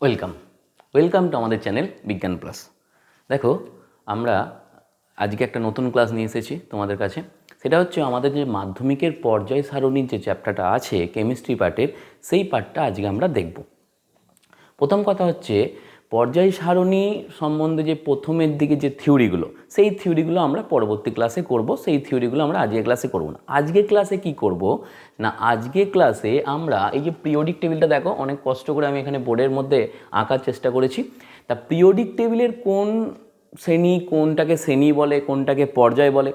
Welcome welcome to আমাদের channel Bigyan plus দেখো, আমরা আজকে একটা নতুন ক্লাস নিয়ে এসেছি তোমাদের কাছে। সেটা হচ্ছে আমাদের যে মাধ্যমিকের পর্যায় সারণীর যে চ্যাপ্টারটা আছে কেমিস্ট্রি পার্টের সেই পার্টটা আজকে আমরা দেখব। প্রথম কথা হচ্ছে পর্যায় সারণী সম্বন্ধে যে প্রথমের দিকে যে থিওরিগুলো, সেই থিওরিগুলো আমরা পরবর্তী ক্লাসে করব, সেই থিওরিগুলো আমরা আজকে ক্লাসে করব না। আজকে ক্লাসে কি করব? না, আজকে ক্লাসে আমরা এই যে পিরিয়ডিক টেবিলটা দেখো, অনেক কষ্ট করে আমি এখানে বোর্ডের মধ্যে আঁকার চেষ্টা করেছি। তা পিরিয়ডিক টেবিলের কোন শ্রেণি কোনটাকে শ্রেণি বলে, কোনটাকে পর্যায় বলে?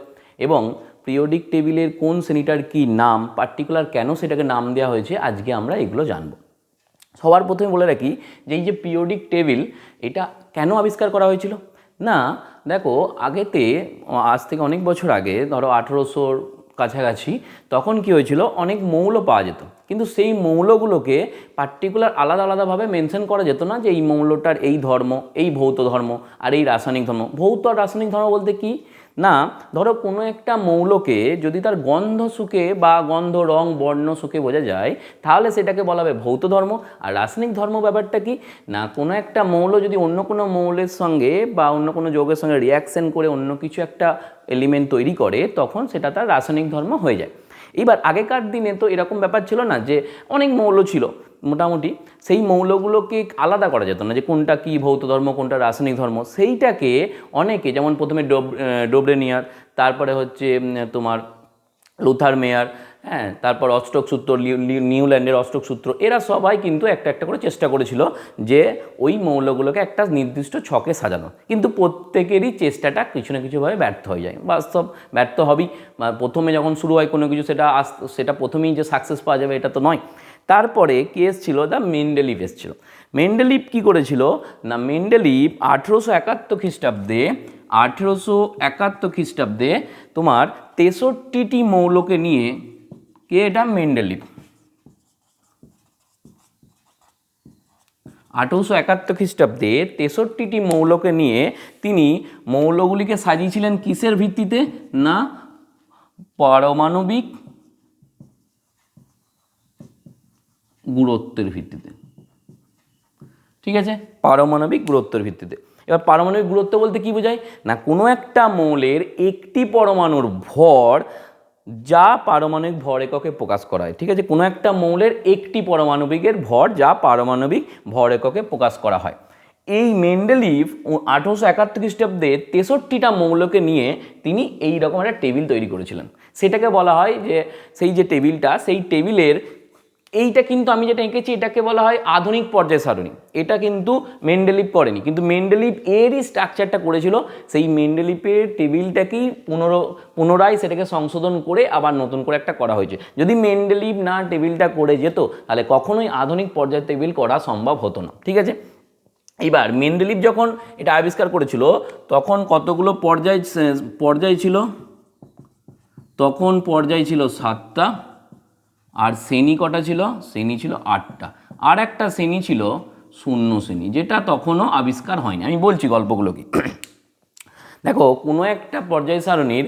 এবং পিরিয়ডিক টেবিলের কোন শ্রেণীটার কি নাম পার্টিকুলার কেন সেটাকে নাম দেওয়া হয়েছে, আজকে আমরা এগুলো জানব। সবার প্রথমে বলে রাখি যে এই যে পিরিয়ডিক টেবিল এটা কেন আবিষ্কার করা হয়েছিল? না, দেখো, আগেতে, আজ থেকে অনেক বছর আগে, ধরো আঠেরোশোর কাছাকাছি, তখন কি হয়েছিল? অনেক মৌল পাওয়া যেত। কিন্তু সেই মৌলগুলোকে পার্টিকুলার আলাদা আলাদাভাবে মেনশন করা যেত না যে এই মৌলটার এই ধর্ম, এই ভৌত ধর্ম আর এই রাসায়নিক ধর্ম। ভৌত আর রাসায়নিক ধর্ম বলতে কি? না, ধরো কোনো একটা মৌলকে যদি তার গন্ধ সুখে বা গন্ধ, রং, বর্ণ সুখে বোঝা যায়, তাহলে সেটাকে বলা হবে ভৌত ধর্ম। আর রাসায়নিক ধর্ম ব্যাপারটা কি? না, কোনো একটা মৌল যদি অন্য কোনো মৌলের সঙ্গে বা অন্য কোনো যৌগের সঙ্গে রিয়াকশন করে অন্য কিছু একটা এলিমেন্ট তৈরি করে, তখন সেটা তার রাসায়নিক ধর্ম হয়ে যায়। এবার আগেকার দিনে তো এরকম ব্যাপার ছিল না যে অনেক মৌল ছিল। মোটামুটি সেই মৌলগুলোকে আলাদা করা যেত না যে কোনটা কি ভৌত ধর্ম, কোনটা রাসায়নিক ধর্ম। সেইটাকে অনেকে যেমন প্রথমে ডোব ডোবরেনিয়ার, তারপরে হচ্ছে তোমার লুথার মেয়ার হ্যাঁ তারপর অষ্টক সূত্র নিউল্যান্ডের অষ্টক সূত্র, এরা সবাই কিন্তু একটা একটা করে চেষ্টা করেছিল যে ওই মৌলগুলোকে একটা নির্দিষ্ট ছকে সাজানো। কিন্তু প্রত্যেকেরই চেষ্টাটা কিছু না কিছুভাবে ব্যর্থ হয়ে যায়। বাস্তব ব্যর্থ হবেই। প্রথমে যখন শুরু হয় কোনো কিছু, সেটা সেটা প্রথমেই যে সাকসেস পাওয়া যাবে, এটা তো নয়। তারপরে কেস ছিল দ্য মেন্ডেলিভ এসছিল। মেন্ডেলিভ কী করেছিল? না মেন্ডেলিভ আঠেরোশো একাত্তর খ্রিস্টাব্দে, আঠেরোশো একাত্তর খ্রিস্টাব্দে তোমার তেষট্টিটি মৌলকে নিয়ে কে এটা? মেন্ডেলিভ আঠেরোশো একাত্তর খ্রিস্টাব্দে তেষট্টিটি মৌলকে নিয়ে তিনি মৌলগুলিকে সাজিয়েছিলেন কিসের ভিত্তিতে? না, পারমাণবিক গুরুত্বের ভিত্তিতে। ঠিক আছে? পারমাণবিক গুরুত্বের ভিত্তিতে। এবার পারমাণবিক গুরুত্ব বলতে কি বোঝায়? না, কোনো একটা মৌলের একটি পরমাণুর ভর যা পারমাণবিক ভর এককে প্রকাশ করা হয় ঠিক আছে? কোনো একটা মৌলের একটি পরমাণবিকের ভর যা পারমাণবিক ভর এককে প্রকাশ করা হয়। এই মেন্ডেলিভ আঠেরোশো একাত্তর খ্রিস্টাব্দে তেষট্টিটা মৌলকে নিয়ে তিনি এই রকম একটা টেবিল তৈরি করেছিলেন। সেটাকে বলা হয় যে, সেই যে টেবিলটা, সেই টেবিলের এইটা কিন্তু আমি যেটা এঁকেছি, এটাকে বলা হয় আধুনিক পর্যায় সারণী। এটা কিন্তু মেন্ডেলিভ করেনি। কিন্তু মেন্ডেলিভ এরই স্ট্রাকচারটা করেছিল, সেই মেন্ডেলিভের টেবিলটাকেই পুনর, পুনরায় সেটাকে সংশোধন করে আবার নতুন করে একটা করা হয়েছে। যদি মেন্ডেলিভ না টেবিলটা করে যেত, তাহলে কখনোই আধুনিক পর্যায় টেবিল করা সম্ভব হতো না। ঠিক আছে? এইবার মেন্ডেলিভ যখন এটা আবিষ্কার করেছিল, তখন কতগুলো পর্যায় পর্যায় ছিল? তখন পর্যায় ছিল সাতটা। আর শ্রেণি কটা ছিল? শ্রেণি ছিল আটটা। আর একটা শ্রেণি ছিল শূন্য শ্রেণি, যেটা তখনও আবিষ্কার হয়নি। আমি বলছি গল্পগুলো কি? দেখো, কোনো একটা পর্যায় সারণীর,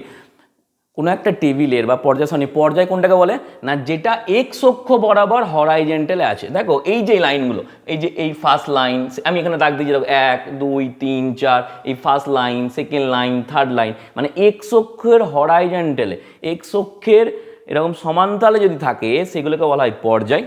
কোনো একটা টেবিলের বা পর্যায় সারণী, পর্যায় কোনটাকে বলে? না, যেটা এক্স অক্ষ বরাবর হরাইজেন্টালে আছে। দেখো, এই যে লাইনগুলো, এই যে, এই ফার্স্ট লাইন আমি এখানে দাগ দিয়েছি, দেখো, এক, দুই, তিন, চার, এই first line second line third line মানে এক্স অক্ষের হরাইজেন্টালে এক্স অক্ষের এরকম সমান্তরালে যদি থাকে, সেগুলোকে বলা হয় পর্যায়।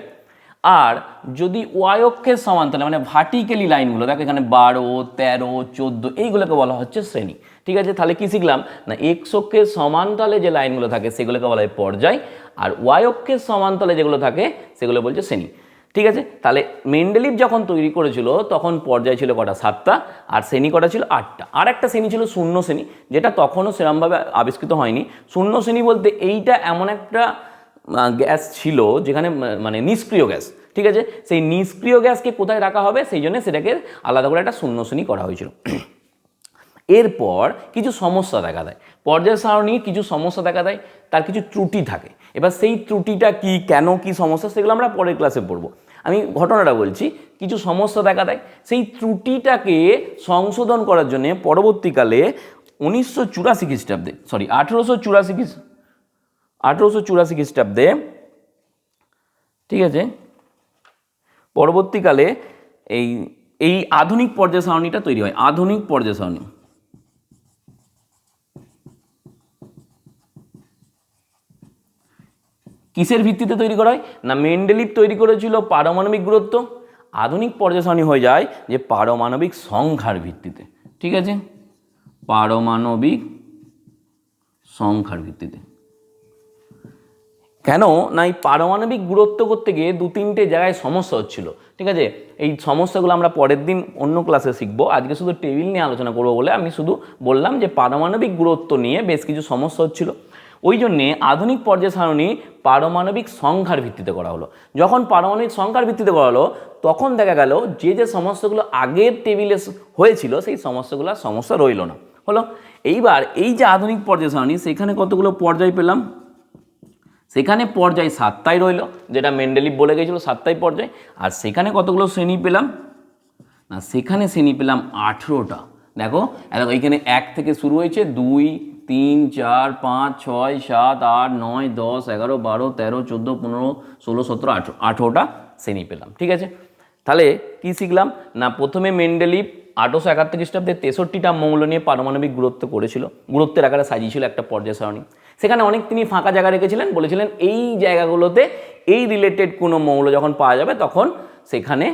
আর যদি ওয়াই অক্ষের সমান্তরালে মানে ভার্টিক্যালি লাইনগুলো দেখো এখানে বারো, তেরো, চোদ্দ, এইগুলোকে বলা হচ্ছে শ্রেণি। ঠিক আছে? তাহলে কী শিখলাম? না এক্স অক্ষের সমান্তরালে যে লাইনগুলো থাকে, সেগুলোকে বলা হয় পর্যায়। আর ওয়াই অক্ষের সমান্তরালে যেগুলো থাকে, সেগুলো বলছে শ্রেণি। ঠিক আছে? তাহলে মেন্ডেলিভ যখন তৈরি করেছিল, তখন পর্যায় ছিল কটা? সাতটা। আর শ্রেণি কটা ছিল? আটটা। আর একটা শ্রেণি ছিল শূন্য শ্রেণি, যেটা তখনও সেরমভাবে আবিষ্কৃত হয়নি। শূন্য শ্রেণি বলতে এইটা এমন একটা গ্যাস ছিল যেখানে মানে নিষ্ক্রিয় গ্যাস, ঠিক আছে? সেই নিষ্ক্রিয় গ্যাসকে কোথায় রাখা হবে? সেই জন্য সেটাকে আলাদা করে একটা শূন্য শ্রেণি করা হয়েছিল। এরপর কিছু সমস্যা দেখা দেয়। পর্যায় সারণীর কিছু সমস্যা দেখা দেয়, তার কিছু ত্রুটি থাকে। এবার সেই ত্রুটিটা কি, কেন কি সমস্যা, সেগুলো আমরা পরের ক্লাসে পড়ব। আমি ঘটনাটা বলছি, কিছু সমস্যা দেখা দেয়। সেই ত্রুটিটাকে সংশোধন করার জন্য পরবর্তীকালে উনিশশো চুরাশি খ্রিস্টাব্দে সরি আঠেরোশো চুরাশি আঠেরোশো চুরাশি খ্রিস্টাব্দে, ঠিক আছে? পরবর্তীকালে এই এই আধুনিক পর্যায় সারণীটা তৈরি হয়, আধুনিক পর্যায় সারণী কিসের ভিত্তিতে তৈরি করা হয়? না মেন্ডেলিভ তৈরি করেছিল পারমাণবিক গুরুত্ব। আধুনিক পর্যায় হয়ে যায় যে পারমাণবিক সংখ্যার ভিত্তিতে। ঠিক আছে? পারমাণবিক সংখ্যার ভিত্তিতে। কেন? না, এই পারমাণবিক গুরুত্ব করতে গিয়ে দু তিনটে জায়গায় সমস্যা হচ্ছিল। ঠিক আছে? এই সমস্যাগুলো আমরা পরের দিন অন্য ক্লাসে শিখব। আজকে শুধু টেবিল নিয়ে আলোচনা করব বলে আমি শুধু বললাম যে পারমাণবিক গুরুত্ব নিয়ে বেশ কিছু সমস্যা হচ্ছিল। ওই জন্যে আধুনিক পর্যায় সারণী পারমাণবিক সংখ্যার ভিত্তিতে করা হলো। যখন পারমাণবিক সংখ্যার ভিত্তিতে করা হলো, তখন দেখা গেল যে যে সমস্যাগুলো আগের টেবিলে হয়েছিল, সেই সমস্যাগুলো সমস্যা রইল না। হলো, এইবার এই যে আধুনিক পর্যায় সারণী, সেখানে কতগুলো পর্যায় পেলাম? সেখানে পর্যায় সাতটাই রইল, যেটা মেন্ডেলিভ বলে গেছিল, সাতটাই পর্যায়। আর সেখানে কতগুলো শ্রেণি পেলাম? না, সেখানে শ্রেণি পেলাম আঠেরোটা। দেখো এইখানে এক থেকে শুরু হয়েছে, দুই তিন, চার, পাঁচ, ছয়, সাত, আট, নয়, দশ, এগারো, বারো, তেরো, চোদ্দ, পনেরো, ষোলো, সতেরো, আঠেরো, আঠেরোটা শ্রেণি পেলাম, ঠিক আছে? তাহলে কি শিখলাম? না, প্রথমে মেন্ডেলিভ আঠারোশো একাত্তর খ্রিস্টাব্দে তেষট্টিটা মৌল নিয়ে পারমাণবিক গুরুত্ব করেছিল। গুরুত্বের আকারে সাজিয়েছিল একটা পর্যায় সারণী। সেখানে অনেক তিনি ফাঁকা জায়গা রেখেছিলেন, বলেছিলেন এই জায়গাগুলোতে এই রিলেটেড কোনো মৌল যখন পাওয়া যাবে, তখন সেখানে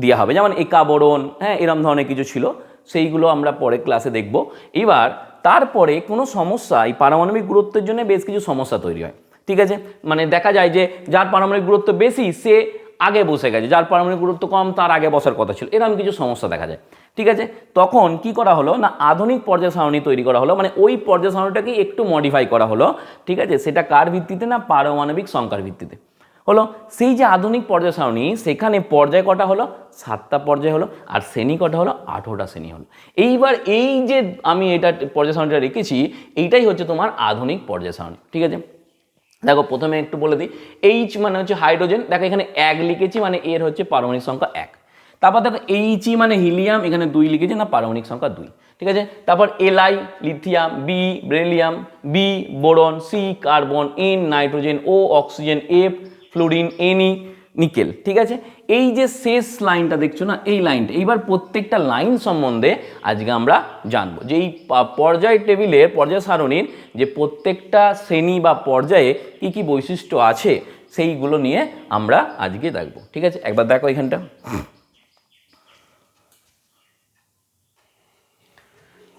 দেওয়া হবে। যেমন একাবরণ হ্যাঁ এরম ধরনের কিছু ছিল, সেইগুলো আমরা পরে ক্লাসে দেখব। এবার তারপরে কোনো সমস্যা এই পারমাণবিক গুরুত্বের জন্য বেশ কিছু সমস্যা তৈরি হয়। ঠিক আছে? মানে দেখা যায় যে যার পারমাণবিক গুরুত্ব বেশি, সে আগে বসে গেছে। যার পারমাণবিক গুরুত্ব কম, তার আগে বসার কথা ছিল। এরকম কিছু সমস্যা দেখা যায়। ঠিক আছে? তখন কি করা হলো? না, আধুনিক পর্যায় সারণী তৈরি করা হলো। মানে ওই পর্যায় সারণীটাকে একটু মডিফাই করা হলো। ঠিক আছে? সেটা কার ভিত্তিতে? না, পারমাণবিক সংখ্যার ভিত্তিতে। হলো, সেই যে আধুনিক পর্যায় সারণী, সেখানে পর্যায় কটা হলো? সাতটা পর্যায় হলো, আর শ্রেণি কটা হলো? আঠেরোটা শ্রেণি হলো। এইবার এই যে আমি এটা পর্যায় সারণীটা রেখেছি, এইটাই হচ্ছে তোমার আধুনিক পর্যায় সারণী, ঠিক আছে? দেখো, প্রথমে একটু বলে দিই এইচ মানে হচ্ছে হাইড্রোজেন, দেখো এখানে এক লিখেছি মানে এর হচ্ছে পারমাণবিক সংখ্যা এক। তারপর দেখো এইচই মানে হিলিয়াম, এখানে দুই লিখেছি, না পারমাণবিক সংখ্যা দুই, ঠিক আছে? তারপর L I lithium B beryllium B boron C carbon N nitrogen O oxygen F fluorine N I nickel ঠিক আছে? এই যে শেষ লাইনটা দেখছ না, এই লাইনটা, এইবার প্রত্যেকটা লাইন সম্বন্ধে আজকে আমরা জানব যে এই পর্যায় টেবিলের পর্যায় সারণীর যে প্রত্যেকটা শ্রেণি বা পর্যায়ে কি কি বৈশিষ্ট্য আছে, সেইগুলো নিয়ে আমরা আজকে দেখব, ঠিক আছে? একবার দেখো এখানটা।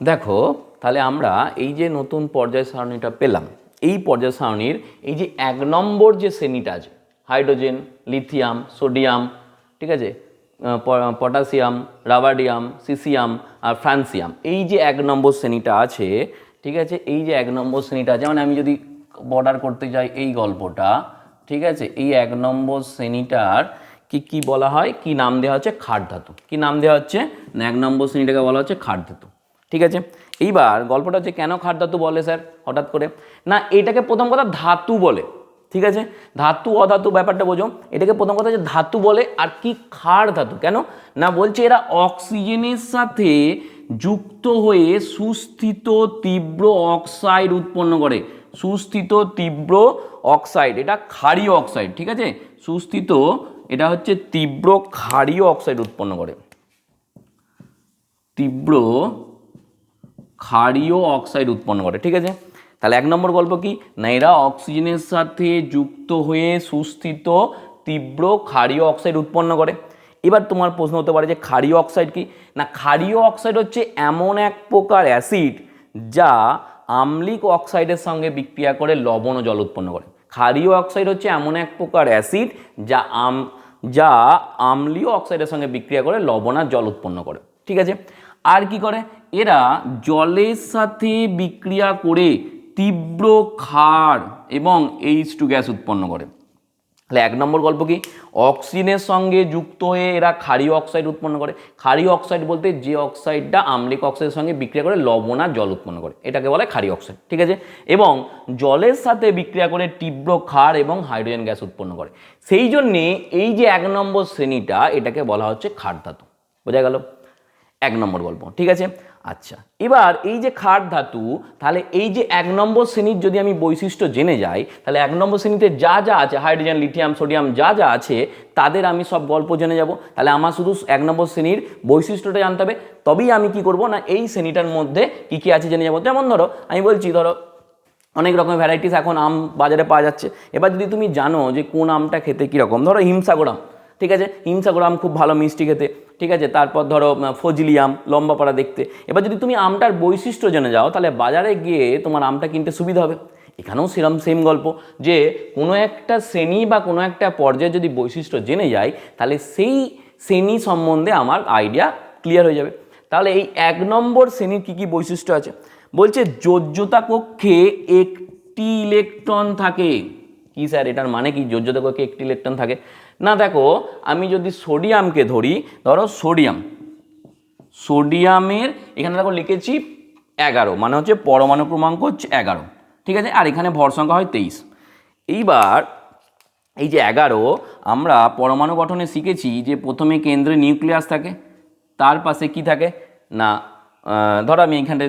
দেখো, তাহলে আমরা এই যে নতুন পর্যায় সারণীটা পেলাম, এই পর্যায় সারণীর এই যে এক নম্বর যে শ্রেণীটা আছে হাইড্রোজেন, লিথিয়াম, সোডিয়াম, ঠিক আছে? পটাশিয়াম, রাবাডিয়াম, সিসিয়াম আর ফ্রান্সিয়াম। এই যে এক নম্বর শ্রেণীটা আছে, ঠিক আছে? এই যে এক নম্বর শ্রেণীটা আছে মানে আমি যদি বর্ডার করতে যাই এই গল্পটা, ঠিক আছে? এই এক নম্বর শ্রেণীটার কি কি বলা হয়? কি নাম দেওয়া হচ্ছে? খাট ধাতু। কি নাম দেওয়া হচ্ছে? না এক নম্বর শ্রেণীটাকে বলা হচ্ছে খাট ধাতু। ঠিক আছে? এইবার গল্পটা হচ্ছে কেন খাট ধাতু বলে, স্যার? হঠাৎ করে। না, এটাকে প্রথম কথা ধাতু বলে। ঠিক আছে? ধাতু, অধাতু ব্যাপারটা বোঝো। এটাকে প্রথম কথা যে ধাতু বলে, আর কি ক্ষার ধাতু? কেন? না, বলছে এরা অক্সিজেনের সাথে যুক্ত হয়ে সুস্থিত, তীব্র অক্সাইড উৎপন্ন করে। সুস্থিত, তীব্র অক্সাইড, এটা ক্ষারীয় অক্সাইড, ঠিক আছে? সুস্থিত, এটা হচ্ছে তীব্র ক্ষারীয় অক্সাইড উৎপন্ন করে। তীব্র ক্ষারীয় অক্সাইড উৎপন্ন করে, ঠিক আছে? তাহলে এক নম্বর গল্প কি? না এরা অক্সিজেনের সাথে যুক্ত হয়ে সুস্থিত, তীব্র ক্ষারীয় অক্সাইড উৎপন্ন করে। এবার তোমার প্রশ্ন হতে পারে যে ক্ষারীয় অক্সাইড কি? না, ক্ষারীয় অক্সাইড হচ্ছে এমন এক প্রকার অ্যাসিড যা আম্লিক অক্সাইডের সঙ্গে বিক্রিয়া করে লবণ ও জল উৎপন্ন করে। ক্ষারীয় অক্সাইড হচ্ছে এমন এক প্রকার অ্যাসিড যা আম, যা আম্লীয় অক্সাইডের সঙ্গে বিক্রিয়া করে লবণ আর জল উৎপন্ন করে। ঠিক আছে? আর কি করে? এরা জলের সাথে বিক্রিয়া করে তীব্র ক্ষার এবং এইচ টু গ্যাস উৎপন্ন করে। তাহলে এক নম্বর গল্প কি? অক্সিজেনের সঙ্গে যুক্ত হয়ে এরা ক্ষারীয় অক্সাইড উৎপন্ন করে। ক্ষারীয় অক্সাইড বলতে যে অক্সাইডটা আম্লিক অক্সাইডের সঙ্গে বিক্রিয়া করে লবণ আর জল উৎপন্ন করে। এটাকে বলে ক্ষারীয় অক্সাইড, ঠিক আছে? এবং জলের সাথে বিক্রিয়া করে তীব্র ক্ষার এবং হাইড্রোজেন গ্যাস উৎপন্ন করে। সেই জন্যে এই যে এক নম্বর শ্রেণীটা, এটাকে বলা হচ্ছে ক্ষার ধাতু বোঝা গেল? এক নম্বর গল্প, ঠিক আছে? আচ্ছা এবার এই যে ক্ষার ধাতু, তাহলে এই যে এক নম্বর শ্রেণির যদি আমি বৈশিষ্ট্য জেনে যাই, তাহলে এক নম্বর শ্রেণীতে যা যা আছে, হাইড্রোজেন, লিথিয়াম, সোডিয়াম, যা যা আছে, তাদের আমি সব গল্প জেনে যাব। তাহলে আমার শুধু এক নম্বর শ্রেণির বৈশিষ্ট্যটা জানতে হবে, তবেই আমি কি করব না এই শ্রেণীটার মধ্যে কি কি আছে জেনে যাব। যেমন ধরো, আমি বলছি, ধরো, অনেক রকমের ভ্যারাইটিস এখন আম বাজারে পাওয়া যাচ্ছে। এবার যদি তুমি জানো যে কোন আমটা খেতে কীরকম, ধরো হিমসাগর আম। ঠিক আছে? হিমসাগর খুব ভালো মিষ্টি খেতে। ঠিক আছে? তারপর ধরো ফজলি আম, লম্বা পাড়া দেখতে। এবার যদি তুমি আমটার বৈশিষ্ট্য জেনে যাও, তাহলে বাজারে গিয়ে তোমার আমটা কিনতে সুবিধা হবে। এখানেও সেরম, সেম গল্প। যে কোনো একটা শ্রেণি বা কোনো একটা পর্যায়ে যদি বৈশিষ্ট্য জেনে যায় তাহলে সেই শ্রেণি সম্বন্ধে আমার আইডিয়া ক্লিয়ার হয়ে যাবে। তাহলে এই এক নম্বর শ্রেণির কী কী বৈশিষ্ট্য আছে? বলছে যোজ্যতা কক্ষে একটি ইলেকট্রন থাকে। কি স্যার, এটার মানে কি? যোজ্যতা কক্ষে একটি ইলেকট্রন থাকে। না, দেখো, আমি যদি সোডিয়ামকে ধরি, ধরো সোডিয়াম। সোডিয়ামের, এখানে দেখো লিখেছি এগারো মানে হচ্ছে পরমাণু ক্রমাঙ্ক হচ্ছে এগারো, ঠিক আছে? আর এখানে ভর সংখ্যা হয় তেইশ। এইবার, এই যে এগারো, আমরা পরমাণু গঠনে শিখেছি যে প্রথমে কেন্দ্রে নিউক্লিয়াস থাকে, তার পাশে কি থাকে? না ধরো আমি এখানটা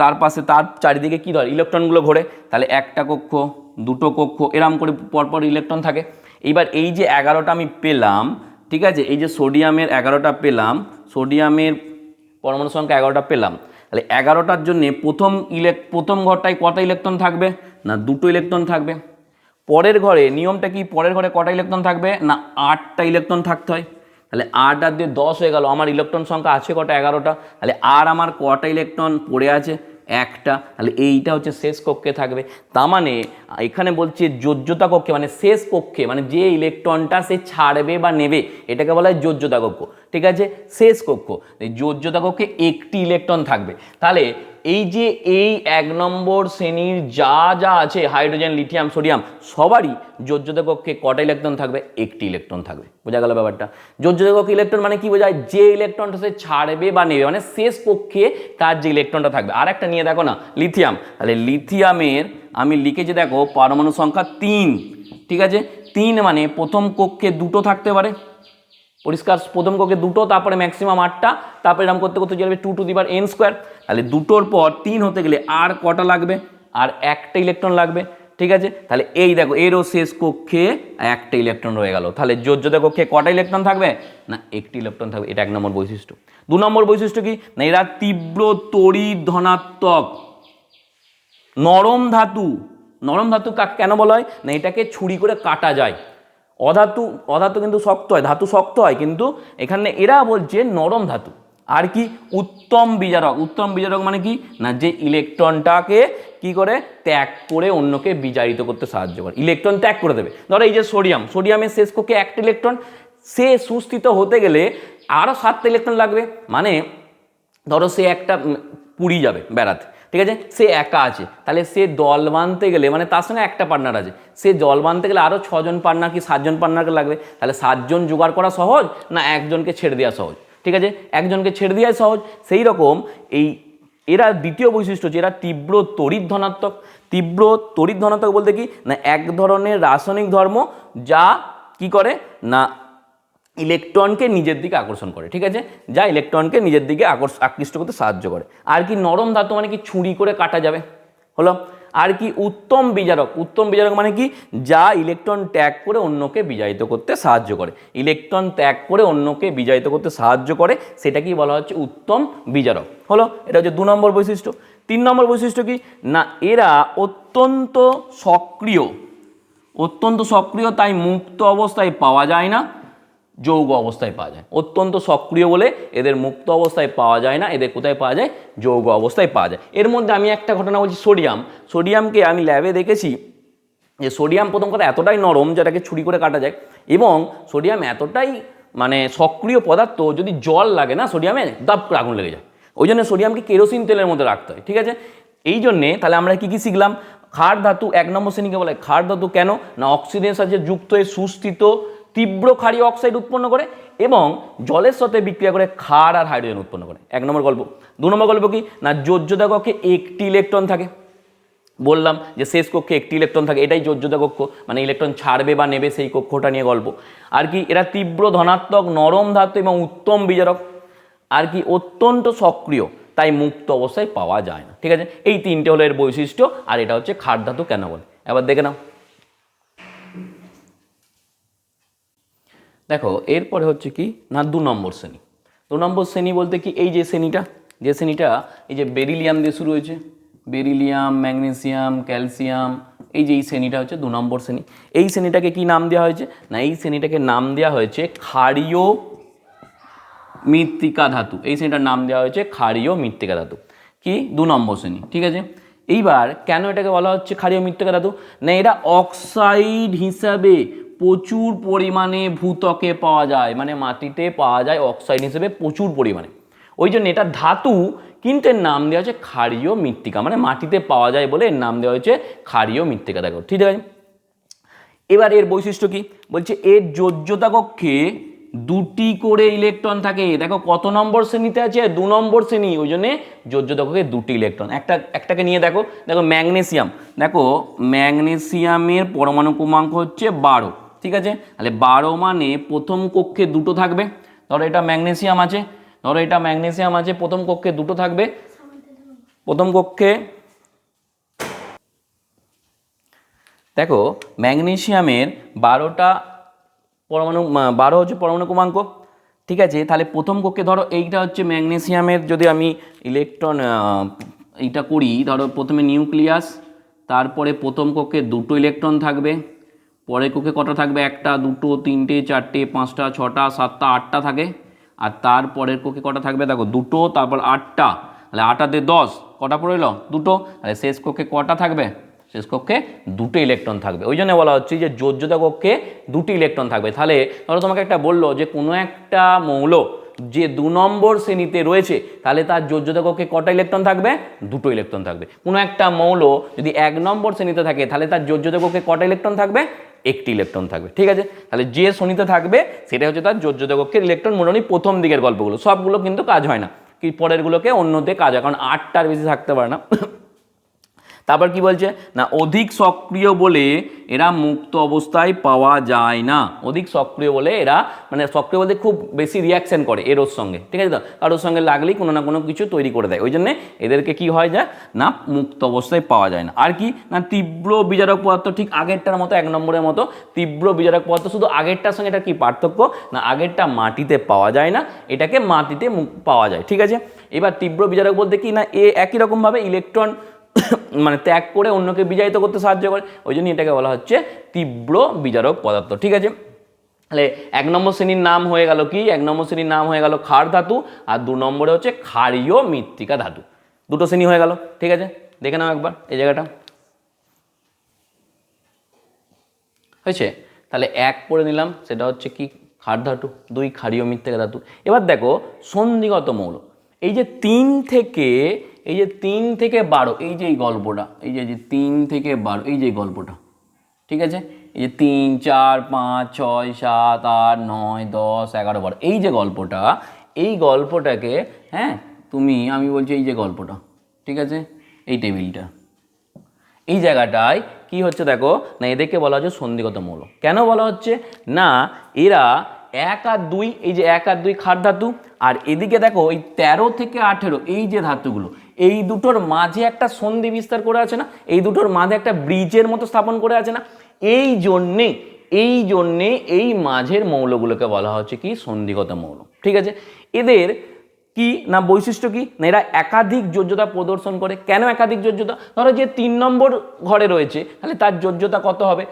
তার পাশে, তার চারিদিকে কী ধর, ইলেকট্রনগুলো ঘোরে, তাহলে একটা কক্ষ, দুটো কক্ষ, এরম করে পরপর ইলেকট্রন থাকে। এইবার এই যে এগারোটা আমি পেলাম, ঠিক আছে? এই যে সোডিয়ামের এগারোটা পেলাম, সোডিয়ামের পরমাণু সংখ্যা এগারোটা পেলাম। তাহলে এগারোটার জন্য প্রথম ইলেক প্রথম ঘরটায় কটা ইলেকট্রন থাকবে? না, দুটো ইলেকট্রন থাকবে। পরের ঘরে, নিয়মটা কি? পরের ঘরে কটা ইলেকট্রন থাকবে? না, আটটা ইলেকট্রন থাকতে হয়। তাহলে আট আর দিয়ে দশ হয়ে গেল। আমার ইলেকট্রন সংখ্যা আছে কটা? এগারোটা। তাহলে আর আমার কটা ইলেকট্রন পড়ে আছে? একটা, তাহলে এইটা হচ্ছে শেষ কক্ষে থাকবে। তা মানে এখানে বলছে যোজ্যতা কক্ষে মানে শেষ কক্ষে মানে যে ইলেকট্রনটা সে ছাড়বে বা নেবে, এটাকে বলা হয় যোজ্যতা কক্ষ। ঠিক আছে? শেষ কক্ষ। এই যোজ্যতা কক্ষে একটি ইলেকট্রন থাকবে। তাহলে এই যে এই এক নম্বর শ্রেণির যা যা আছে, হাইড্রোজেন, লিথিয়াম, সোডিয়াম, সবারই যোজ্যতা কক্ষে কটা ইলেকট্রন থাকবে? একটি ইলেকট্রন থাকবে। বোঝা গেল ব্যাপারটা? যোজ্যতা কক্ষে ইলেকট্রন মানে কি বোঝায়? যে ইলেকট্রনটা সে ছাড়বে বা নেবে মানে শেষ কক্ষে তার যে ইলেকট্রনটা থাকবে। আর একটা নিয়ে দেখো না, লিথিয়াম। তাহলে লিথিয়ামের, আমি লিখেছি দেখো, পরমাণু সংখ্যা তিন। ঠিক আছে? তিন মানে প্রথম কক্ষে দুটো থাকতে পারে পরিষ্কার প্রথম কক্ষে দুটো, তারপরে ম্যাক্সিমাম আটটা, তারপরে এরকম করতে করতে যাবে টু টু দিবার এন স্কোয়ার তাহলে দুটোর পর তিন হতে গেলে আর কটা লাগবে? আর একটা ইলেকট্রন লাগবে। ঠিক আছে? তাহলে এই দেখো এরও শেষ কক্ষে একটা ইলেকট্রন রয়ে গেল। তাহলে যোজ্যতা কক্ষে কটা ইলেকট্রন থাকবে? না, একটি ইলেকট্রন থাকবে। এটা এক নম্বর বৈশিষ্ট্য। দু নম্বর বৈশিষ্ট্য কি? না, এরা তীব্র তড়িৎ ধনাত্মক। নরম ধাতু। নরম ধাতু কাকে কেন বলা হয়? না, এটাকে ছুরি করে কাটা যায়। অধাতু অধাতু কিন্তু শক্ত হয়, ধাতু শক্ত হয়, কিন্তু এখানে এরা বলছে নরম ধাতু। আর কি? উত্তম বিজারক। উত্তম বিজারক মানে কি? না, যে ইলেকট্রনটাকে কি করে? ত্যাগ করে অন্যকে বিজারিত করতে সাহায্য করে। ইলেকট্রন ত্যাগ করে দেবে। ধরো এই যে সোডিয়াম। সোডিয়ামের শেষ কক্ষে একটা ইলেকট্রন, সে সুস্থিত হতে গেলে আরও সাতটা ইলেকট্রন লাগবে। মানে ধরো সে একটা পুরী যাবে বেড়াতে। ঠিক আছে? সে একা আছে। তাহলে সে দল বাঁধতে গেলে মানে তার সঙ্গে একটা পার্টনার আছে। সে দল বাঁধতে গেলে আরও ছজন পার্টনার কি সাতজন পার্টনারকে লাগবে? তাহলে সাতজন জোগাড় করা সহজ না একজনকে ছেড়ে দেওয়া সহজ? ঠিক আছে? একজনকে ছেড়ে দেওয়াই সহজ। সেই রকম এই এরা দ্বিতীয় বৈশিষ্ট্য হচ্ছে এরা তীব্র তড়িৎ ধনাত্মক। তীব্র তড়িৎ ধনাত্মক বলতে কি? না, এক ধরনের রাসায়নিক ধর্ম যা কি করে? না ইলেকট্রনকে নিজের দিকে আকর্ষণ করে, ঠিক আছে? যা ইলেকট্রনকে নিজের দিকে আকর্ষ, আকৃষ্ট করতে সাহায্য করে। আর কি নরম ধাতু মানে কি ছুরি করে কাটা যাবে? হলো? আর কি উত্তম বিজারক উত্তম বিজারক মানে কি? যা ইলেকট্রন ত্যাগ করে অন্যকে বিজায়িত করতে সাহায্য করে। ইলেকট্রন ত্যাগ করে অন্যকে বিজায়িত করতে সাহায্য করে সেটা কি বলা হচ্ছে উত্তম বিজারক হলো? এটা হচ্ছে দু নম্বর বৈশিষ্ট্য। তিন নম্বর বৈশিষ্ট্য কি? না, এরা অত্যন্ত সক্রিয়। অত্যন্ত সক্রিয়, তাই মুক্ত অবস্থায় পাওয়া যায় না। যৌগ অবস্থায় পাওয়া যায়। অত্যন্ত সক্রিয় বলে এদের মুক্ত অবস্থায় পাওয়া যায় না, এদের কোথায় পাওয়া যায়? যৌগ অবস্থায় পাওয়া যায়। এর মধ্যে আমি একটা ঘটনা বলছি, সোডিয়াম। সোডিয়ামকে আমি ল্যাবে দেখেছি যে সোডিয়াম প্রথম কথা এতটাই নরম যেটাকে ছুরি করে কাটা যায় এবং সোডিয়াম এতটাই মানে সক্রিয় পদার্থ যদি জল লাগে না সোডিয়ামে, দাপ করে আগুন লেগে যায়। ওই জন্য সোডিয়ামকে কেরোসিন তেলের মধ্যে রাখতে হয়, ঠিক আছে? এই জন্যে তাহলে আমরা কী কী শিখলাম? ক্ষার ধাতু এক নম্বর শ্রেণীকে বলে ক্ষার ধাতু কেন? না অক্সিজেনের সাথে যুক্ত হয়ে সুস্থিত তীব্র ক্ষারীয় অক্সাইড উৎপন্ন করে এবং জলের সাথে বিক্রিয়া করে ক্ষার আর হাইড্রোজেন উৎপন্ন করে। এক নম্বর গল্প। দু নম্বর গল্প কি? না যোজ্যতা কক্ষে একটি ইলেকট্রন থাকে। বললাম যে শেষ কক্ষে একটি ইলেকট্রন থাকে, এটাই যোজ্যতা কক্ষ। মানে ইলেকট্রন ছাড়বে বা নেবে সেই কক্ষটা নিয়ে গল্প। আর কি, এরা তীব্র ধনাত্মক, নরম ধাতু এবং উত্তম বিজারক। আর কি, অত্যন্ত সক্রিয়, তাই মুক্ত অবস্থায় পাওয়া যায় না। ঠিক আছে? এই তিনটে হলো এর বৈশিষ্ট্য, আর এটা হচ্ছে খাট ধাতু কেন বলে? এবার দেখে নাও। দেখো, এরপরে হচ্ছে কি? না, দু নম্বর শ্রেণি। দু নম্বর শ্রেণি বলতে কি এই যে শ্রেণীটা? যে শ্রেণীটা, এই যে বেরিলিয়াম দিয়ে শুরু হয়েছে। বেরিলিয়াম, ম্যাগনেসিয়াম, ক্যালসিয়াম, এই যে এই শ্রেণীটা হচ্ছে দু নম্বর শ্রেণি। এই শ্রেণীটাকে কি নাম দেওয়া হয়েছে? না, এই শ্রেণীটাকে নাম দেওয়া হয়েছে ক্ষারীয় মৃত্তিকা ধাতু। এই শ্রেণীটার নাম দেওয়া হয়েছে ক্ষারীয় মৃত্তিকা ধাতু। কি? দু নম্বর শ্রেণি, ঠিক আছে? এইবার কেন এটাকে বলা হচ্ছে ক্ষারীয় মৃত্তিকা ধাতু? না, এটা অক্সাইড হিসাবে প্রচুর পরিমাণে ভূত্বকে পাওয়া যায় মানে মাটিতে পাওয়া যায় অক্সাইড হিসেবে প্রচুর পরিমাণে। ওই জন্য এটা ধাতু, কিন্তু এর নাম দেওয়া হচ্ছে ক্ষারীয় মৃত্তিকা মানে মাটিতে পাওয়া যায় বলে এর নাম দেওয়া হয়েছে ক্ষারীয় মৃত্তিকা। দেখো, ঠিক আছে? এবার এর বৈশিষ্ট্য কি? বলছে এর যোজ্যতা কক্ষে দুটি করে ইলেকট্রন থাকে। দেখো, কত নম্বর শ্রেণীতে আছে? দু নম্বর শ্রেণি। ওই জন্যে যোজ্যতা কক্ষে দুটি ইলেকট্রন একটা, একটাকে নিয়ে দেখো। দেখো, ম্যাগনেসিয়াম। দেখো, ম্যাগনেসিয়ামের পরমাণু ক্রমাঙ্ক হচ্ছে বারো। ঠিক আছে? তাহলে বারো মানে প্রথম কক্ষে দুটো থাকবে। ধরো এটা ম্যাগনেসিয়াম আছে, ধরো এটা ম্যাগনেসিয়াম আছে, প্রথম কক্ষে দুটো থাকবে। প্রথম কক্ষে দেখো, ম্যাগনেসিয়ামের বারোটা পরমাণু বারো হচ্ছে পরমাণু ক্রমাঙ্ক, ঠিক আছে? তাহলে প্রথম কক্ষে ধরো এইটা হচ্ছে ম্যাগনেসিয়ামের, যদি আমি ইলেকট্রন এইটা করি, ধরো প্রথমে নিউক্লিয়াস, তারপরে প্রথম কক্ষে দুটো ইলেকট্রন থাকবে। পরের কক্ষে কটা থাকবে? একটা, দুটো, তিনটে, চারটে, পাঁচটা, ছটা, সাতটা, আটটা থাকে। আর তারপরের কক্ষে কটা থাকবে? দেখো, দুটো, তারপর আটটা। তাহলে আটাতে দশ, কটা পড়ে এলো? দুটো। তাহলে শেষ কক্ষে কটা থাকবে? শেষ কক্ষে দুটো ইলেকট্রন থাকবে। ওই জন্য বলা হচ্ছে যে যোজ্যতা কক্ষে দুটি ইলেকট্রন থাকবে। তাহলে ধরো তোমাকে একটা বলল যে কোনো একটা মৌল যে দু নম্বর শ্রেণীতে রয়েছে, তাহলে তার যোজ্যতা কক্ষে কটা ইলেকট্রন থাকবে? দুটো ইলেকট্রন থাকবে। কোনো একটা মৌল যদি এক নম্বর শ্রেণীতে থাকে, তাহলে তার যোজ্যতা কক্ষে কটা ইলেকট্রন থাকবে? একটি ইলেকট্রন থাকবে, ঠিক আছে? তাহলে যে শনিতে থাকবে সেটা হচ্ছে তার যোজ্যতা কক্ষের ইলেকট্রন মোটামুটি প্রথম দিকের গল্পগুলো। সবগুলো কিন্তু কাজ হয় না। কি পরেরগুলোকে অন্যতে কাজ হয়, কারণ আটটার বেশি থাকতে পারে না। তারপর কি বলছে? না, অধিক সক্রিয় বলে এরা মুক্ত অবস্থায় পাওয়া যায় না। অধিক সক্রিয় বলে এরা মানে সক্রিয় বলতে খুব বেশি রিয়াকশন করে এরোর সঙ্গে। ঠিক আছে তো? কারোর সঙ্গে লাগলেই কোনো না কোনো কিছু তৈরি করে দেয়। ওই জন্যে এদেরকে কি হয় যায়? না, মুক্ত অবস্থায় পাওয়া যায় না। আর কি? না, তীব্র বিজারক পদার্থ ঠিক আগেরটার মতো, এক নম্বরের মতো তীব্র বিজারক পদার্থ, শুধু আগেরটার সঙ্গে এটা কি পার্থক্য? না, আগেরটা মাটিতে পাওয়া যায় না, এটাকে মাটিতে পাওয়া যায়। ঠিক আছে? এবার তীব্র বিজারক বলতে কি? না, এ একই রকমভাবে ইলেকট্রন মানে ত্যাগ করে অন্যকে বিজারিত করতে সাহায্য করে, ওই জন্য এটাকে বলা হচ্ছে তীব্র বিজারক পদার্থ, ঠিক আছে? তাহলে এক নম্বর শ্রেণির নাম হয়ে গেল কি? এক নম্বর শ্রেণির নাম হয়ে গেল ক্ষার ধাতু, আর দু নম্বরে হচ্ছে ক্ষারীয় মৃত্তিকা ধাতু। দুটো শ্রেণি হয়ে গেল, ঠিক আছে? দেখে নাও একবার এই জায়গাটা। হয়েছে? তাহলে এক পড়ে নিলাম, সেটা হচ্ছে কি? ক্ষার ধাতু, দুই ক্ষারীয় মৃত্তিকা ধাতু। এবার দেখো সন্ধিগত মৌল, এই যে তিন থেকে এই যে তিন থেকে বারো, এই যে এই গল্পটা, এই যে তিন থেকে বারো, এই যে গল্পটা, ঠিক আছে? এই যে তিন, চার, পাঁচ, ছয়, সাত, আট, নয়, দশ, এগারো, বারো, এই যে গল্পটা, এই গল্পটাকে হ্যাঁ তুমি, আমি বলছি এই যে গল্পটা, ঠিক আছে? এই টেবিলটা। এই জায়গাটায় কি হচ্ছে দেখো? না, এদেরকে বলা হচ্ছে সন্ধিগত মৌল। কেন বলা হচ্ছে? না, এরা এক আর দুই, এই যে এক আর দুই খাট ধাতু আর এদিকে দেখো, এই তেরো থেকে আঠেরো, এই যে ধাতুগুলো এই দুটোর মাঝে একটা সন্ধি বিস্তার করে আছে না, এই দুটোর মাঝে একটা ব্রিজের মতো স্থাপন করে আছে না, এই জন্যে এই জন্যে এই মাঝের মৌলগুলোকে বলা হচ্ছে কি সন্ধিগত মৌল। ঠিক আছে? এদের কি না বৈশিষ্ট্য কি? না এরা একাধিক যোজ্যতা প্রদর্শন করে। কেন একাধিক যোজ্যতা? ধরো যে তিন নম্বর ঘরে রয়েছে, তাহলে তার যোজ্যতা কত হবে?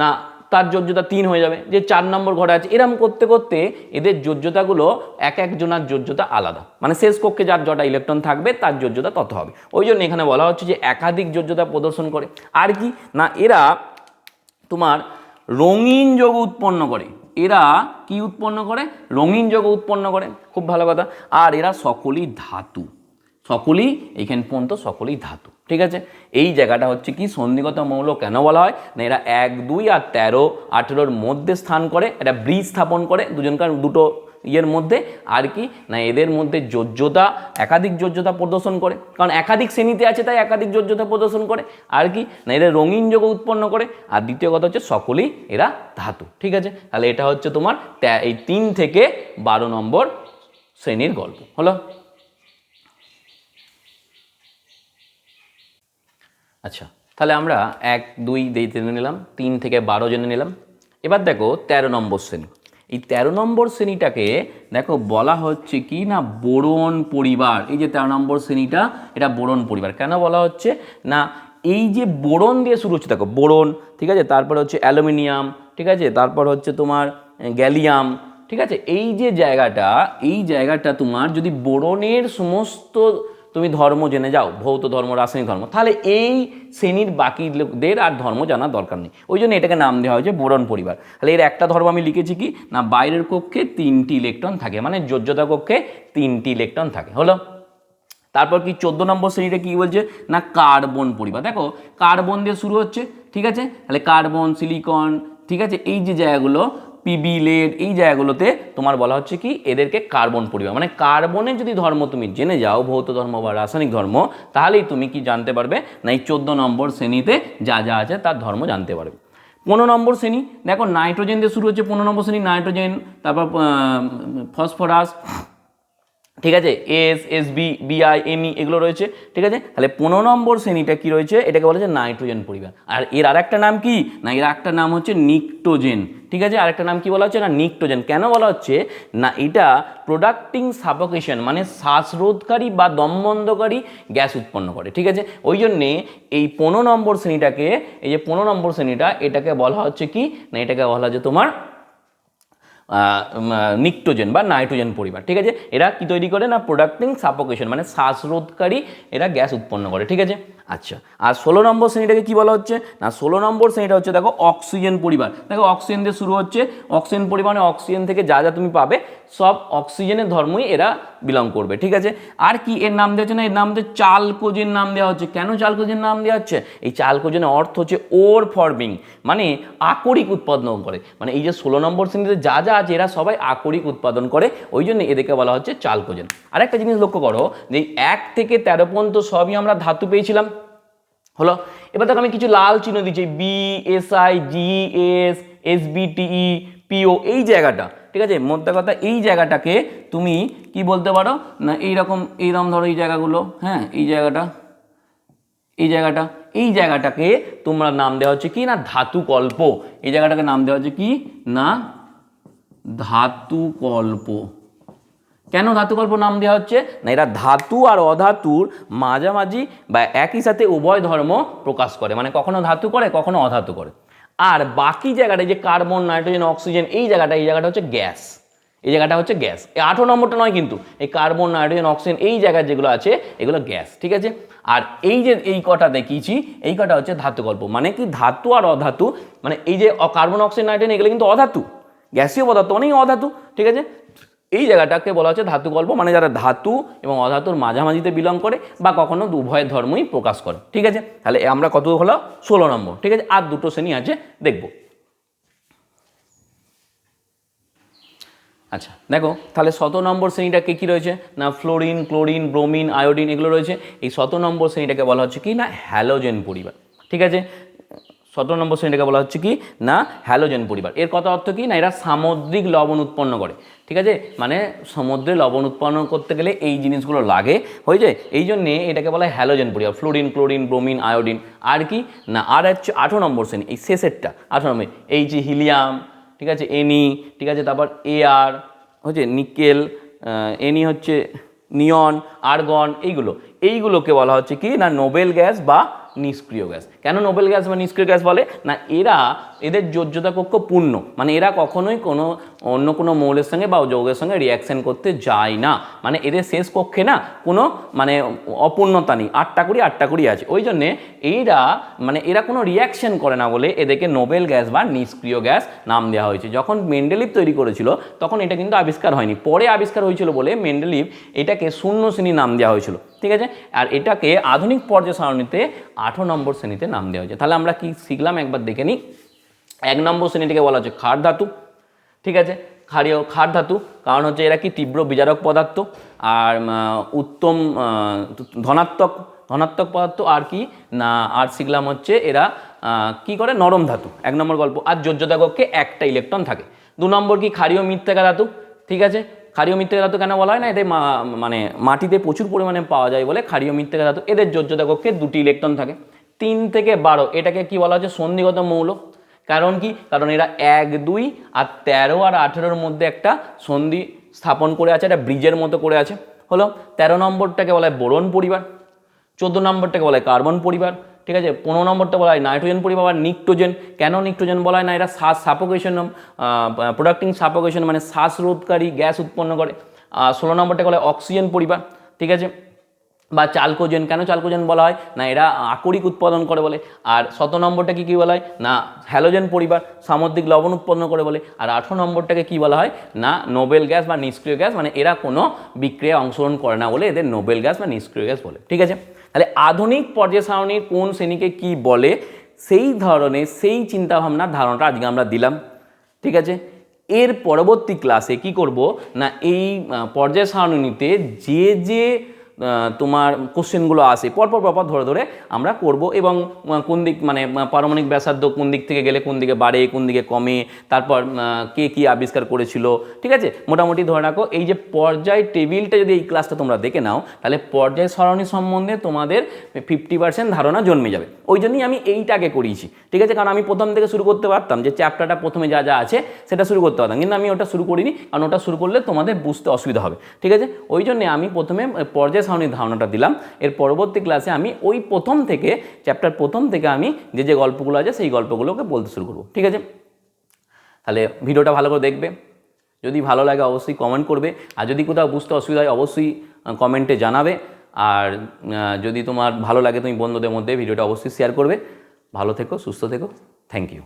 না তার যোজ্যতা তিন হয়ে যাবে, যে চার নম্বর ঘরে আছে। এরম করতে করতে এদের যোজ্যতাগুলো এক একজনার যোজ্যতা আলাদা। মানে শেষ কক্ষে যার জটা ইলেকট্রন থাকবে, তার যোজ্যতা তত হবে। ওই জন্য এখানে বলা হচ্ছে যে একাধিক যোজ্যতা প্রদর্শন করে। আর কি? না, এরা তোমার রঙিন যোগ উৎপন্ন করে। এরা কি উৎপন্ন করে? রঙিন যোগ উৎপন্ন করে। খুব ভালো কথা। আর এরা সকলই ধাতু। সকলই এইখান পর্যন্ত সকলেই ধাতু, ঠিক আছে? এই জায়গাটা হচ্ছে কি সন্ধিগত মৌল কেন বলা হয়? না, এরা এক, দুই আর তেরো, আঠেরোর মধ্যে স্থান করে এটা ব্রিজ স্থাপন করে, দুজনকার দুটো ইয়ের মধ্যে, আর কি, না, এদের মধ্যে যোজ্যতা, একাধিক যোজ্যতা প্রদর্শন করে, কারণ একাধিক শ্রেণীতে আছে, তাই একাধিক যোজ্যতা প্রদর্শন করে, আর কি, না, এদের রঙিন যোগ উৎপন্ন করে, আর দ্বিতীয় কথা হচ্ছে সকলেই এরা ধাতু, ঠিক আছে? তাহলে এটা হচ্ছে তোমার এই তিন থেকে বারো নম্বর শ্রেণির গল্প, হলো? আচ্ছা তাহলে আমরা এক, দুই দিয়ে জেনে নিলাম, তিন থেকে বারো জেনে নিলাম। এবার দেখো তেরো নম্বর শ্রেণি। এই তেরো নম্বর শ্রেণীটাকে দেখো বলা হচ্ছে কি না বোরন পরিবার। এই যে তেরো নম্বর শ্রেণীটা, এটা বোরন পরিবার। কেন বলা হচ্ছে? না, এই যে বোরন দিয়ে শুরু হচ্ছে, দেখো বোরন, ঠিক আছে? তারপর হচ্ছে অ্যালুমিনিয়াম, ঠিক আছে? তারপর হচ্ছে তোমার গ্যালিয়াম, ঠিক আছে? এই যে জায়গাটা, এই জায়গাটা তোমার যদি বোরনের সমস্ত তুমি ধর্ম জেনে যাও, ভৌত ধর্ম, রাসায়নিক ধর্ম, তাহলে এই শ্রেণির বাকি লোকদের আর ধর্ম জানার দরকার নেই। ওই জন্য এটাকে নাম দেওয়া হয়েছে বোরন পরিবার। তাহলে এর একটা ধর্ম আমি লিখেছি কি? না, বাইরের কক্ষে তিনটি ইলেকট্রন থাকে মানে যোজ্যতা কক্ষে তিনটি ইলেকট্রন থাকে। হলো? তারপর কি, চোদ্দ নম্বর শ্রেণীটা কি বলছে? না, কার্বন পরিবার। দেখো, কার্বন দিয়ে শুরু হচ্ছে, ঠিক আছে? তাহলে কার্বন, সিলিকন, ঠিক আছে? এই যে জায়গাগুলো পিবি লেড এই জায়গাগুলোতে তোমার বলা হচ্ছে কি এদেরকে কার্বন পরিবার। মানে কার্বনের যদি ধর্ম তুমি জেনে যাও, ভৌত ধর্ম বা রাসায়নিক ধর্ম, তাহলেই তুমি কি জানতে পারবে? না, এই চোদ্দ নম্বর শ্রেণীতে যা যা আছে তার ধর্ম জানতে পারবে। পনেরো নম্বর শ্রেণি, দেখো নাইট্রোজেন দিয়ে শুরু হচ্ছে পনেরো নম্বর শ্রেণি নাইট্রোজেন তারপর ফসফরাস ঠিক আছে? S S B BI ME এগুলো রয়েছে, ঠিক আছে? তাহলে পনেরো নম্বর শ্রেণীটা কি রয়েছে? এটাকে বলা হচ্ছে নাইট্রোজেন পরিবার। আর এর আরেকটা নাম কি? না, এর একটা নাম হচ্ছে নিকটোজেন, ঠিক আছে? আরেকটা নাম কি বলা হচ্ছে? না, নিকটোজেন। কেন বলা হচ্ছে? না, এটা প্রোডাক্টিং সাফোকেশন মানে শ্বাসরোধকারী বা দমবন্ধকারী গ্যাস উৎপন্ন করে, ঠিক আছে? ওই জন্যে এই পনেরো নম্বর শ্রেণীটাকে, এই যে পনেরো নম্বর শ্রেণীটা, এটাকে বলা হচ্ছে কি? না, এটাকে বলা হচ্ছে তোমার নিকটোজেন বা নাইট্রোজেন পরিবার, ঠিক আছে? এরা কি তৈরি করে না? প্রোডাক্টিং সাপোকেশন মানে শ্বাসরোধকারী এরা গ্যাস উৎপন্ন করে, ঠিক আছে? আচ্ছা আর ষোলো নম্বর শ্রেণীটাকে কি বলা হচ্ছে? না, ষোলো নম্বর শ্রেণীটা হচ্ছে, দেখো, অক্সিজেন পরিবার। দেখো, অক্সিজেন দিয়ে শুরু হচ্ছে, অক্সিজেন পরিমাণে অক্সিজেন থেকে যা যা তুমি পাবে সব অক্সিজেনের ধর্মই এরা বিলং করবে, ঠিক আছে? আর কি এর নাম দেওয়া হচ্ছে না? এর নাম হচ্ছে চালকোজেন নাম দেওয়া হচ্ছে। কেন চালকোজেন নাম দেওয়া হচ্ছে? এই চালকোজেনের অর্থ হচ্ছে ওর ফর্মিং মানে আকরিক উৎপাদন করে। মানে এই যে ষোলো নম্বর শ্রেণীতে যা যা আছে, এরা সবাই আকরিক উৎপাদন করে, ওই জন্য এদেরকে বলা হচ্ছে চালকোজেন। আরেকটা জিনিস লক্ষ্য করো, যে এক থেকে তেরো পর্যন্ত সবই আমরা ধাতু পেয়েছিলাম। হলো, এবার দেখো আমি কিছু লাল চিহ্ন দিচ্ছি B S I G S S B T E P O এই জায়গাটা। ঠিক আছে? মধ্যে কথা, এই জায়গাটাকে তুমি কি বলতে পারো? না, এইরকম এইরকম ধরো এই জায়গাগুলো হ্যাঁ এই জায়গাটা এই জায়গাটা, এই জায়গাটাকে তোমরা নাম দেওয়া হচ্ছে কি? না ধাতু কল্প এই জায়গাটাকে নাম দেওয়া হচ্ছে কি? না ধাতু কল্প কেন ধাতুকল্প নাম দেওয়া হচ্ছে? না, এরা ধাতু আর অধাতুর মাঝামাঝি বা একই সাথে উভয় ধর্ম প্রকাশ করে। মানে কখনো ধাতু করে, কখনো অধাতু করে। আর বাকি জায়গাটা যে কার্বন, নাইট্রোজেন, অক্সিজেন, এই জায়গাটা এই জায়গাটা হচ্ছে গ্যাস। এই জায়গাটা হচ্ছে গ্যাস। এই আঠেরো নম্বরটা নয় কিন্তু, এই কার্বন, নাইট্রোজেন, অক্সিজেন, এই জায়গায় যেগুলো আছে, এগুলো গ্যাস, ঠিক আছে? আর এই যে এই কটা দেখিয়েছি, এই কটা হচ্ছে ধাতুকল্প। মানে কি ধাতু আর অধাতু? মানে এই যে কার্বন, অক্সিজেন, নাইট্রোজেন, এগুলো কিন্তু অধাতু। গ্যাসীয় পদার্থ মানেই অধাতু, ঠিক আছে? এই জায়গাটাকে বলা হচ্ছে ধাতু গল্প মানে যারা ধাতু এবং অধাতুর মাঝামাঝিতে বিলং করে বা কখনো উভয় ধর্মই প্রকাশ করে। ঠিক আছে? তাহলে আমরা কত হলো ষোলো নম্বর। ঠিক আছে? আর দুটো শ্রেণি আছে, দেখব। আচ্ছা দেখো, তাহলে শত নম্বর শ্রেণীটাকে কি রয়েছে? না ফ্লোরিন ক্লোরিন ব্রোমিন আয়োডিন এগুলো রয়েছে। এই শত নম্বর শ্রেণীটাকে বলা হচ্ছে কি? না হ্যালোজেন পরিবার। ঠিক আছে? সতেরো নম্বর শ্রেণীটাকে বলা হচ্ছে কি? না হ্যালোজেন পরিবার। এর কথা অর্থ কি? না, এরা সামুদ্রিক লবণ উৎপন্ন করে। ঠিক আছে? মানে সমুদ্রে লবণ উৎপন্ন করতে গেলে এই জিনিসগুলো লাগে। হয়ে যায় এই জন্যে এটাকে বলা হয় হ্যালোজেন পরিবার। ফ্লোরিন ক্লোরিন ব্রোমিন আয়োডিন আর কি? না, আর হচ্ছে আঠেরো নম্বর শ্রেণি। এই শেষেরটা, আঠেরো নম্বর এই যে হিলিয়াম ঠিক আছে? এনি ঠিক আছে? তারপর এআর হচ্ছে নিকেল এনি হচ্ছে নিয়ন আর্গন এইগুলো। এইগুলোকে বলা হচ্ছে কি? না নোবেল গ্যাস বা নিষ্ক্রিয় গ্যাস। কেন নোবেল গ্যাস বা নিষ্ক্রিয় গ্যাস বলে? না, এরা এদের যোজ্যতা কক্ষ পূর্ণ। মানে এরা কখনোই কোনো অন্য কোনো মৌলের সঙ্গে বা যৌগের সঙ্গে রিয়াকশন করতে যায় না। মানে এদের শেষ কক্ষে না কোনো মানে অপূর্ণতা নেই। আটটা কুড়ি আটটা কুড়ি আছে। ওই জন্যে এইরা মানে এরা কোনো রিয়াকশন করে না বলে এদেরকে নোবেল গ্যাস বা নিষ্ক্রিয় গ্যাস নাম দেওয়া হয়েছে। যখন মেন্ডেলিভ তৈরি করেছিল, তখন এটা কিন্তু আবিষ্কার হয়নি। পরে আবিষ্কার হয়েছিল বলে মেন্ডেলিভ এটাকে শূন্য শ্রেণি নাম দেওয়া হয়েছিল। ঠিক আছে? আর এটাকে আধুনিক পর্যায় সারণীতে আঠেরো নম্বর শ্রেণীতে নাম দেওয়া হয়েছে। তাহলে আমরা কি শিখলাম? একবার দেখে নিই। এক নম্বর শ্রেণীটিকে বলা হচ্ছে ক্ষার ধাতু ঠিক আছে? ক্ষারীয় ক্ষার ধাতু, কারণ হচ্ছে এরা কি তীব্র বিজারক পদার্থ। আর উত্তম ধনাত্মক ধনাত্মক পদার্থ আর কি, না, আর শিখলাম হচ্ছে এরা কি করে? নরম ধাতু। এক নম্বর গল্প। আর যোজ্যতা কক্ষে একটা ইলেকট্রন থাকে। দু নম্বর কি? ক্ষারীয় মৃত্তিকা ধাতু। ঠিক আছে? ক্ষারীয় মৃত্তিকা ধাতু কেন বলা হয় না? এদের মানে মাটিতে প্রচুর পরিমাণে পাওয়া যায় বলে ক্ষারীয় মৃত্তিকা ধাতু। এদের যোজ্যতা কক্ষে দুটি ইলেকট্রন থাকে। তিন থেকে বারো, এটাকে কি বলা হচ্ছে? সন্ধিগত মৌল। কারণ কি? কারণ এরা এক, দুই আর তেরো আর আঠেরোর মধ্যে একটা সন্ধি স্থাপন করে আছে, একটা ব্রিজের মতো করে আছে। হলো, তেরো নম্বরটাকে বলা হয় বোরন পরিবার, চোদ্দ নম্বরটাকে বলা হয় কার্বন পরিবার, ঠিক আছে? পনেরো নম্বরটা বলা হয় নাইট্রোজেন পরিবার বা নিক্টোজেন। কেন নিক্টোজেন বলা হয় না? এরা শ্বাস সাপোকেশন প্রোডাক্টিং সাপোকেশন মানে শ্বাসরোধকারী গ্যাস উৎপন্ন করে। আর ষোলো নম্বরটাকে বলা হয় অক্সিজেন পরিবার, ঠিক আছে? বা চালকোজেন, কেন চালকোজেন বলা হয়? না, এরা আকরিক উৎপাদন করে বলে। আর শত নম্বরটা কি বলা হয়? না, হ্যালোজেন পরিবার, সামুদ্রিক লবণ উৎপন্ন করে বলে। আর আঠেরো নম্বরটাকে কি বলা হয়? না, নোবেল গ্যাস বা নিষ্ক্রিয় গ্যাস মানে এরা কোনো বিক্রিয়ায় অংশগ্রহণ করে না বলে এদের নোবেল গ্যাস বা নিষ্ক্রিয় গ্যাস বলে। ঠিক আছে? তাহলে আধুনিক পর্যায় সারণীর কোন শ্রেণীকে কি বলে? সেই ধরনের, সেই চিন্তাভাবনার ধারণাটা আজকে আমরা দিলাম। ঠিক আছে? এর পরবর্তী ক্লাসে কি করব? না, এই পর্যায় সারণীতে যে যে তোমার কোশ্চেনগুলো আসে। পরপর পরপর ধরে ধরে আমরা করব এবং কোন দিক মানে আহ, পারমাণবিক ব্যাসার্ধ কোন দিক থেকে গেলে কোন দিকে বাড়ে কোন দিকে কমে তারপর কে কী আবিষ্কার করেছিল ঠিক আছে? মোটামুটি ধরে রাখো এই যে পর্যায় টেবিলটা যদি এই ক্লাসটা তোমরা দেখে নাও তাহলে পর্যায় সারণী সম্বন্ধে তোমাদের ফিফটি পার্সেন্ট ধারণা জন্মে যাবে। ওই জন্যই আমি এইটাকে করিয়েছি ঠিক আছে? কারণ আমি প্রথম থেকে শুরু করতে পারতাম যে চ্যাপ্টারটা প্রথমে যা যা আছে সেটা শুরু করতে পারতাম। কিন্তু আমি ওটা শুরু করিনি কারণ ওটা শুরু করলে তোমাদের বুঝতে অসুবিধা হবে ঠিক আছে? ওই জন্যে আমি প্রথমে পর্যায় সারণীর ধারণাটা দিলাম। এর পরবর্তী ক্লাসে আমি ওই প্রথম থেকে চ্যাপ্টার প্রথম থেকে আমি যে যে গল্পগুলো আছে, সেই গল্পগুলোকে বলতে শুরু করব। ঠিক আছে? তাহলে ভিডিওটা ভালো করে দেখবে। যদি ভালো লাগে অবশ্যই কমেন্ট করবে। আর যদি কোথাও বুঝতে অসুবিধা হয়, অবশ্যই কমেন্টে জানাবে। আর যদি তোমার ভালো লাগে, তুমি বন্ধুদের মধ্যে ভিডিওটা অবশ্যই শেয়ার করবে। ভালো থেকো, সুস্থ থেকো। Thank you